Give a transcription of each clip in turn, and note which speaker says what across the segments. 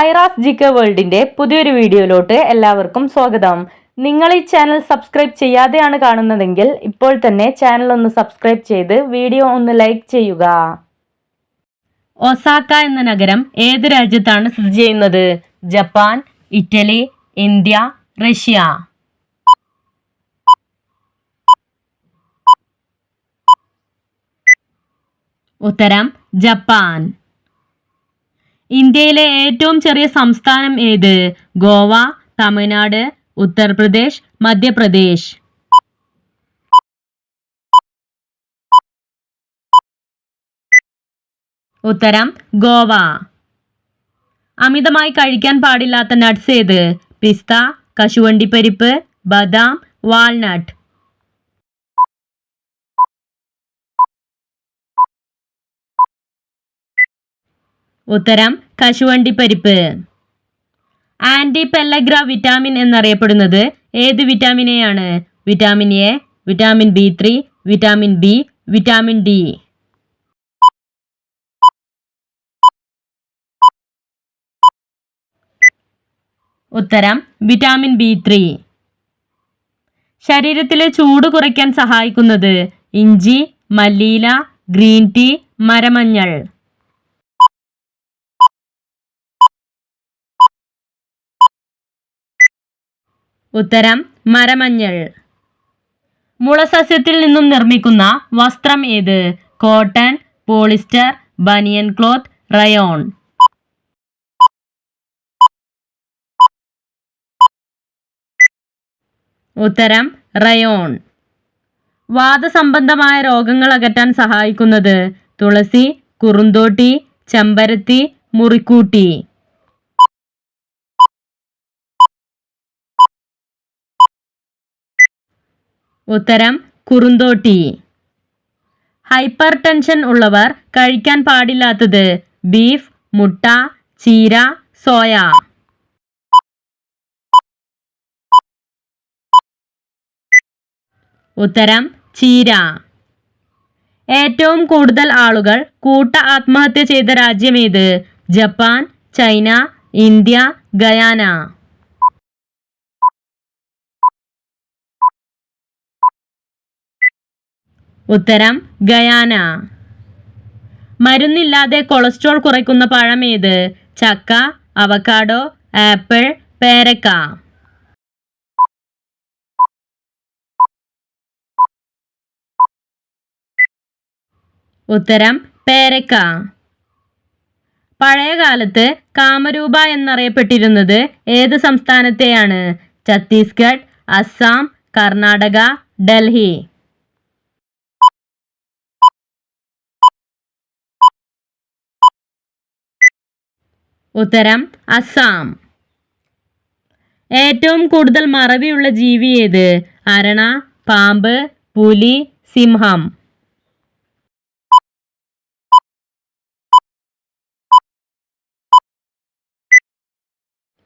Speaker 1: ഐറാസ് ജിക്ക വേൾഡിന്റെ പുതിയൊരു വീഡിയോയിലോട്ട് എല്ലാവർക്കും സ്വാഗതം. നിങ്ങൾ ഈ ചാനൽ സബ്സ്ക്രൈബ് ചെയ്യാതെയാണ് കാണുന്നതെങ്കിൽ ഇപ്പോൾ തന്നെ ചാനൽ ഒന്ന് സബ്സ്ക്രൈബ് ചെയ്ത് വീഡിയോ ഒന്ന് ലൈക്ക് ചെയ്യുക. ഒസാക്ക എന്ന നഗരം ഏത് രാജ്യത്താണ് സ്ഥിതി ചെയ്യുന്നത്? Japan Italy India Russia. ഉത്തരം ജപ്പാൻ. ഇന്ത്യയിലെ ഏറ്റവും ചെറിയ സംസ്ഥാനം ഏത്? ഗോവ തമിഴ്നാട് ഉത്തർപ്രദേശ് മധ്യപ്രദേശ്. ഉത്തരം ഗോവ. അമിതമായി കഴിക്കാൻ പാടില്ലാത്ത നട്ട്സ് ഏത്? പിസ്ത കശുവണ്ടിപ്പരിപ്പ് ബദാം വാൾനട്ട് ഉത്തരം കശുവണ്ടിപ്പരിപ്പ്. ആന്റി പെല്ലഗ്ര വിറ്റാമിൻ എന്നറിയപ്പെടുന്നത് ഏത് വിറ്റാമിനെയാണ്? Vitamin A vitamin B three vitamin B vitamin D. ഉത്തരം വിറ്റാമിൻ ബി ത്രീ. ശരീരത്തിലെ ചൂട് കുറയ്ക്കാൻ സഹായിക്കുന്നത് ഇഞ്ചി മല്ലിയില ഗ്രീൻ ടീ മരമഞ്ഞൾ. ഉത്തരം മരമഞ്ഞൾ. മുളസസ്യത്തിൽ നിന്നും നിർമ്മിക്കുന്ന വസ്ത്രം ഏത്? Cotton polyester banian cloth rayon. ഉത്തരം റയോൺ. വാദസംബന്ധമായ രോഗങ്ങൾ അകറ്റാൻ സഹായിക്കുന്നത് തുളസി കുറുന്തോട്ടി ചെമ്പരത്തി മുറിക്കൂട്ടി. ഉത്തരം കുറുന്തോട്ടി. ഹൈപ്പർ ടെൻഷൻ ഉള്ളവർ കഴിക്കാൻ പാടില്ലാത്തത് ബീഫ് മുട്ട ചീര സോയ. ഉത്തരം ചീര. ഏറ്റവും കൂടുതൽ ആളുകൾ കൂട്ട ആത്മഹത്യ ചെയ്ത രാജ്യമേത് ജപ്പാൻ ചൈന ഇന്ത്യ ഗയാന. ഉത്തരം ഗയാന. മരുന്നില്ലാതെ കൊളസ്ട്രോൾ കുറയ്ക്കുന്ന പഴം ഏത്? ചക്ക അവക്കാഡോ ആപ്പിൾ പേരക്ക. ഉത്തരം പേരക്ക. പഴയ കാലത്ത് കാമരൂപ എന്നറിയപ്പെട്ടിരുന്നത് ഏത് സംസ്ഥാനത്തെയാണ്? ഛത്തീസ്ഗഡ് അസം കർണാടക ഡൽഹി. ഉത്തരം അസാം. ഏറ്റവും കൂടുതൽ മറവിയുള്ള ജീവി ഏത്? അരണ പാമ്പ് പുലി സിംഹം.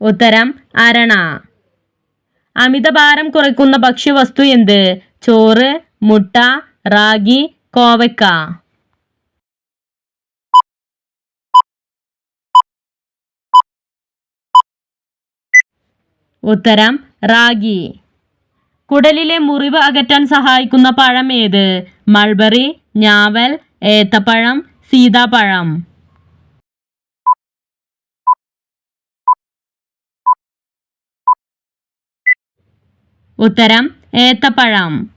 Speaker 1: ഉത്തരം അരണ. അമിതഭാരം കുറയ്ക്കുന്ന ഭക്ഷ്യവസ്തു എന്ത്? ചോറ് മുട്ട റാഗി കോവയ്ക്ക. ഉത്തരം റാഗി. കുടലിലെ മുറിവ് അകറ്റാൻ സഹായിക്കുന്ന പഴം ഏത്? മൾബറി ഞാവൽ ഏത്തപ്പഴം സീതാപ്പഴം. ഉത്തരം ഏത്തപ്പഴം.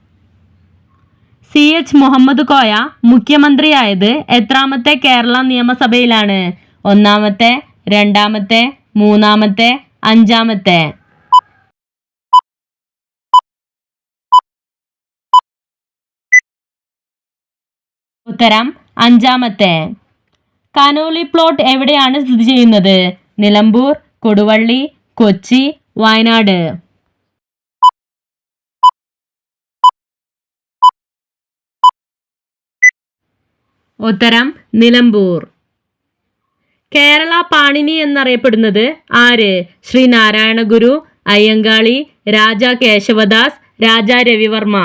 Speaker 1: സി എച്ച് മുഹമ്മദ് കോയ മുഖ്യമന്ത്രിയായത് എത്രാമത്തെ കേരള നിയമസഭയിലാണ്? ഒന്നാമത്തെ രണ്ടാമത്തെ മൂന്നാമത്തെ അഞ്ചാമത്തെ. ഉത്തരം അഞ്ചാമത്തെ. കനോലി പ്ലോട്ട് എവിടെയാണ് സ്ഥിതി ചെയ്യുന്നത്? നിലമ്പൂർ കൊടുവള്ളി കൊച്ചി വയനാട്. ഉത്തരം നിലമ്പൂർ. കേരള പാണിനി എന്നറിയപ്പെടുന്നത് ആര്? ശ്രീനാരായണ ഗുരു അയ്യങ്കാളി രാജ കേശവദാസ് രാജ രവിവർമ്മ.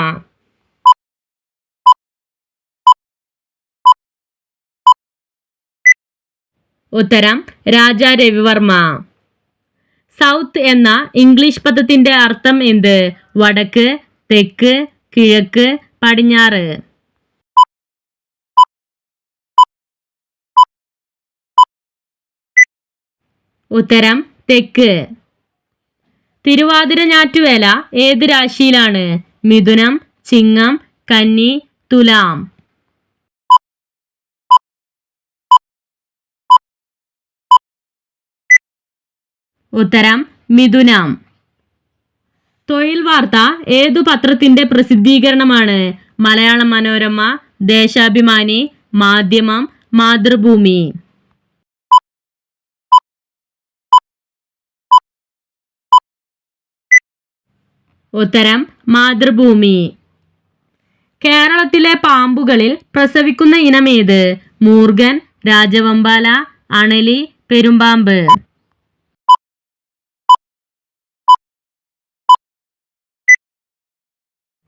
Speaker 1: ഉത്തരം രാജ രവിവർമ്മ. സൗത്ത് എന്ന ഇംഗ്ലീഷ് പദത്തിന്റെ അർത്ഥം എന്ത്? വടക്ക് തെക്ക് കിഴക്ക് പടിഞ്ഞാറ്. ഉത്തരം തെക്ക്. തിരുവാതിര ഞാറ്റുവേല ഏത് രാശിയിലാണ്? മിഥുനം ചിങ്ങം കന്നി തുലാം. ഉത്തരം മിഥുനാം. തൊഴിൽ വാർത്ത ഏതു പത്രത്തിന്റെ പ്രസിദ്ധീകരണമാണ്? മലയാള മനോരമ ദേശാഭിമാനി മാധ്യമം മാതൃഭൂമി. ഉത്തരം മാതൃഭൂമി. കേരളത്തിലെ പാമ്പുകളിൽ പ്രസവിക്കുന്ന ഇനമേത്? മൂർഗൻ രാജവമ്പാല അണലി പെരുമ്പാമ്പ്.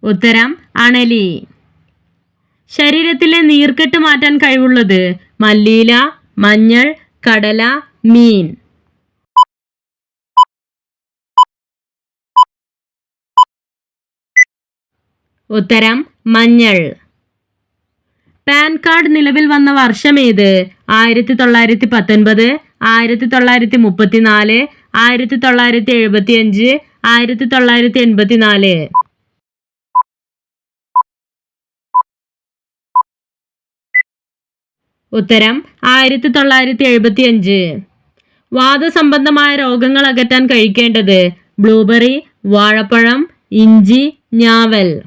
Speaker 1: ഉത്തരം അണലി. ശരീരത്തിലെ നീർക്കെട്ട് മാറ്റാൻ കഴിവുള്ളത് മല്ലീല മഞ്ഞൾ കടല മീൻ. ഉത്തരം മഞ്ഞൾ. പാൻ കാർഡ് നിലവിൽ വന്ന വർഷം ഏത്? ആയിരത്തി തൊള്ളായിരത്തി പത്തൊൻപത് ആയിരത്തി തൊള്ളായിരത്തി മുപ്പത്തിനാല് ആയിരത്തി തൊള്ളായിരത്തി എഴുപത്തി അഞ്ച് ആയിരത്തി തൊള്ളായിരത്തി എൺപത്തി ഉത്തരം ആയിരത്തി തൊള്ളായിരത്തി എഴുപത്തി അഞ്ച് വാദസംബന്ധമായ രോഗങ്ങൾ അകറ്റാൻ കഴിക്കേണ്ടത് ബ്ലൂബെറി വാഴപ്പഴം ഇഞ്ചി ഞാവൽ.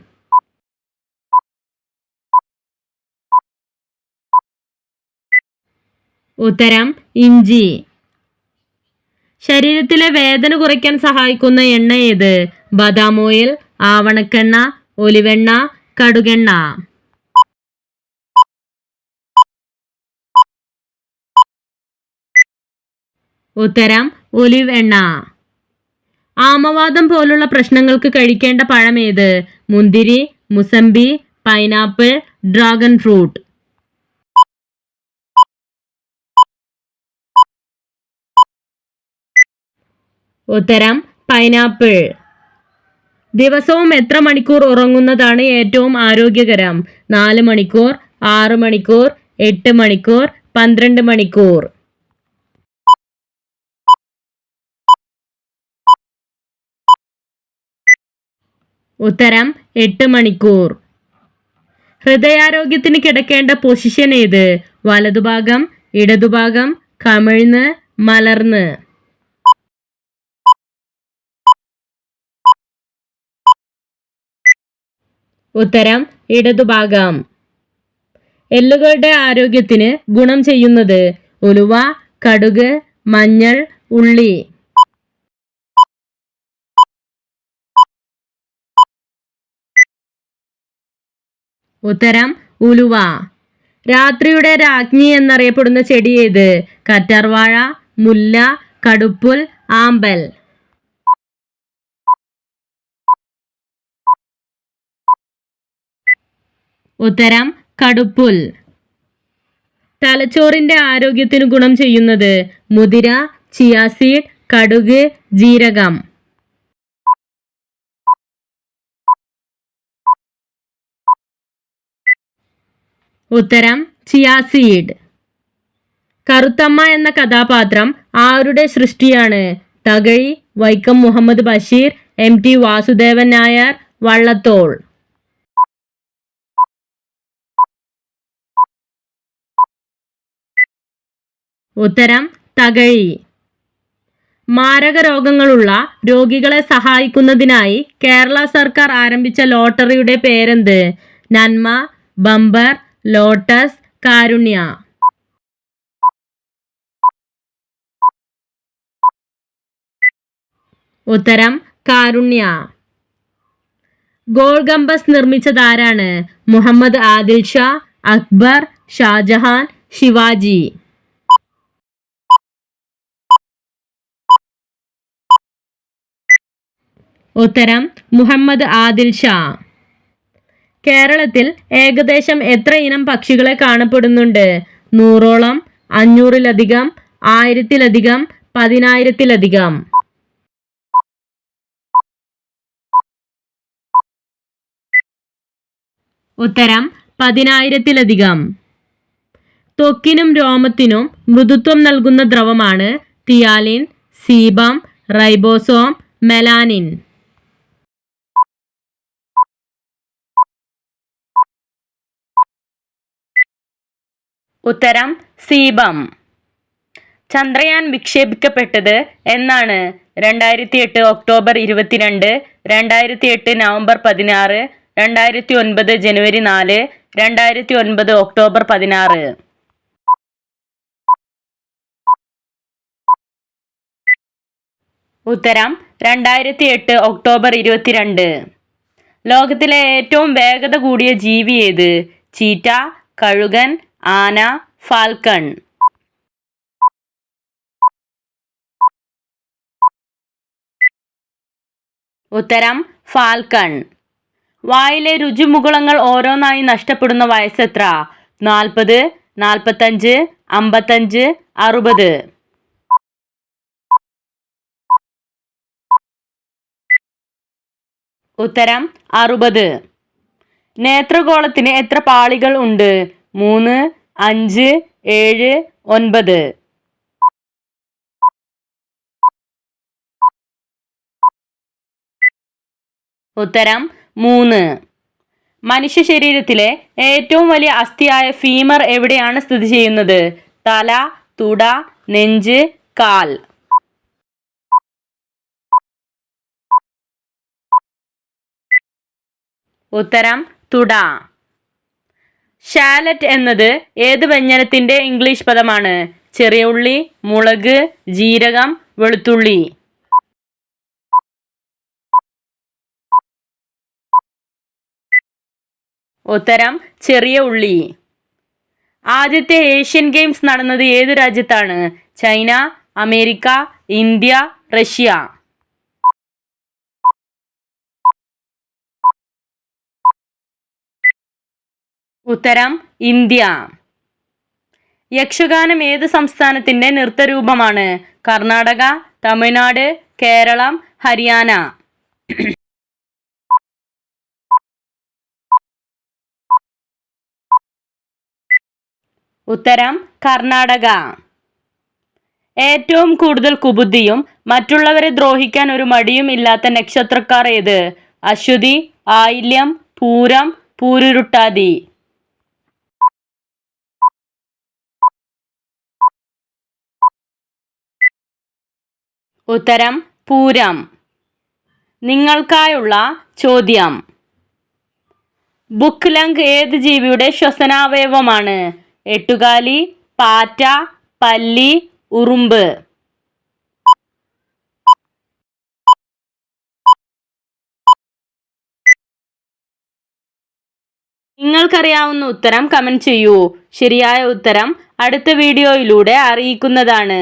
Speaker 1: ഉത്തരം ഇഞ്ചി. ശരീരത്തിലെ വേദന കുറയ്ക്കാൻ സഹായിക്കുന്ന എണ്ണ ഏത്? ബദാം ഓയിൽ ആവണക്കെണ്ണ ഒലിവെണ്ണ കടുകെണ്ണ. ഉത്തരം ഒലിവ് എണ്ണ. ആമവാദം പോലുള്ള പ്രശ്നങ്ങൾക്ക് കഴിക്കേണ്ട പഴമേത്? മുന്തിരി മുസമ്പി പൈനാപ്പിൾ ഡ്രാഗൺ ഫ്രൂട്ട്. ഉത്തരം പൈനാപ്പിൾ. ദിവസവും എത്ര മണിക്കൂർ ഉറങ്ങുന്നതാണ് ഏറ്റവും ആരോഗ്യകരം? നാല് മണിക്കൂർ ആറ് മണിക്കൂർ എട്ട് മണിക്കൂർ പന്ത്രണ്ട് മണിക്കൂർ. ഉത്തരം എട്ട് മണിക്കൂർ. ഹൃദയാരോഗ്യത്തിന് കിടക്കേണ്ട പൊസിഷൻ ഏത്? വലതുഭാഗം ഇടതുഭാഗം കമിഴ്ന്ന് മലർന്ന്. ഉത്തരം ഇടതുഭാഗം. എല്ലുകളുടെ ആരോഗ്യത്തിന് ഗുണം ചെയ്യുന്നത് ഉലുവ കടുക് മഞ്ഞൾ ഉള്ളി. ഉത്തരം ഉലുവ. രാത്രിയുടെ രാജ്ഞി എന്നറിയപ്പെടുന്ന ചെടി ഏത്? കറ്റാർവാഴ മുല്ല കടുപ്പുൽ ആമ്പൽ. ഉത്തരം കടുപ്പുൽ. തലച്ചോറിന്റെ ആരോഗ്യത്തിന് ഗുണം ചെയ്യുന്നത് മുതിര ചിയാസീഡ് കടുക് ജീരകം. ഉത്തരം ചിയാസീഡ് കറുത്തമ്മ എന്ന കഥാപാത്രം ആരുടെ സൃഷ്ടിയാണ്? Thakazhi Vaikom Muhammad Basheer M T Vasudevan Nair Vallathol. ഉത്തരം തകഴി. മാരക രോഗങ്ങളുള്ള രോഗികളെ സഹായിക്കുന്നതിനായി കേരള സർക്കാർ ആരംഭിച്ച ലോട്ടറിയുടെ പേരെന്ത്? നന്മ ബമ്പർ ലോട്ടസ് കാരുണ്യ. ഉത്തരം കാരുണ്യ. ഗോൾ ഗംബസ് നിർമ്മിച്ചതാരാണ്? മുഹമ്മദ് ആദിൽ ഷാ അക്ബർ ഷാജഹാൻ ശിവാജി. ഉത്തരം മുഹമ്മദ് ആദിൽ ഷാ. കേരളത്തിൽ ഏകദേശം എത്ര ഇനം പക്ഷികളെ കാണപ്പെടുന്നുണ്ട്? നൂറോളം അഞ്ഞൂറിലധികം ആയിരത്തിലധികം പതിനായിരത്തിലധികം. ഉത്തരം പതിനായിരത്തിലധികം. തൊക്കിനും രോമത്തിനും മൃദുത്വം നൽകുന്ന ദ്രവമാണ് തിയാലിൻ സീബം റൈബോസോം മെലാനിൻ. ഉത്തരം സീബം. ചന്ദ്രയാൻ വിക്ഷേപിക്കപ്പെട്ടത് എന്നാണ് രണ്ടായിരത്തി എട്ട് ഒക്ടോബർ ഇരുപത്തിരണ്ട് രണ്ടായിരത്തി എട്ട് നവംബർ പതിനാറ് രണ്ടായിരത്തി ഒൻപത് ജനുവരി നാല് രണ്ടായിരത്തി ഒൻപത് ഒക്ടോബർ പതിനാറ്. ഉത്തരം രണ്ടായിരത്തി എട്ട് ഒക്ടോബർ ഇരുപത്തിരണ്ട്. ലോകത്തിലെ ഏറ്റവും വേഗത കൂടിയ ജീവി ഏത്? ചീറ്റ കഴുകൻ ആന ഫാൽക്കൺ. ഉത്തരം ഫാൽക്കൺ. വായിലെ രുചിമുകുളങ്ങൾ ഓരോന്നായി നഷ്ടപ്പെടുന്ന വയസ്സെത്ര നാൽപ്പത് നാൽപ്പത്തഞ്ച് അമ്പത്തഞ്ച് അറുപത്. ഉത്തരം അറുപത്. നേത്രഗോളത്തിന് എത്ര പാളികൾ ഉണ്ട്? മൂന്ന് അഞ്ച് ഏഴ് ഒൻപത്. ഉത്തരം മൂന്ന്. മനുഷ്യ ശരീരത്തിലെ ഏറ്റവും വലിയ അസ്ഥിയായ ഫീമർ എവിടെയാണ് സ്ഥിതി ചെയ്യുന്നത്? തല തുട നെഞ്ച് കാൽ. ഉത്തരം തുട. ഷാലറ്റ് എന്നത് ഏത് വ്യഞ്ജനത്തിന്റെ ഇംഗ്ലീഷ് പദമാണ്? ചെറിയ ഉള്ളി മുളക് ജീരകം വെളുത്തുള്ളി. ഉത്തരം ചെറിയ ഉള്ളി. ആദ്യത്തെ ഏഷ്യൻ ഗെയിംസ് നടന്നത് ഏത് രാജ്യത്താണ്? China America India Russia. ഉത്തരം ഇന്ത്യ. യക്ഷഗാനം ഏത് സംസ്ഥാനത്തിന്റെ നൃത്തരൂപമാണ്? കർണാടക തമിഴ്നാട് കേരളം ഹരിയാന. ഉത്തരം കർണാടക. ഏറ്റവും കൂടുതൽ കുബുദ്ധിയും മറ്റുള്ളവരെ ദ്രോഹിക്കാൻ ഒരു മടിയും ഇല്ലാത്ത നക്ഷത്രക്കാർ ഏത്? അശ്വതി ആയില്യം പൂരം പൂരുരുട്ടാതി. ഉത്തരം പൂരം. നിങ്ങൾക്കായുള്ള ചോദ്യം. ബുക്ക് ലങ് ഏത് ജീവിയുടെ ശ്വസനാവയവമാണ്? എട്ടുകാലി പാറ്റ പല്ലി ഉറുമ്പ്. നിങ്ങൾക്കറിയാവുന്ന ഉത്തരം കമന്റ് ചെയ്യൂ. ശരിയായ ഉത്തരം അടുത്ത വീഡിയോയിലൂടെ അറിയിക്കുന്നതാണ്.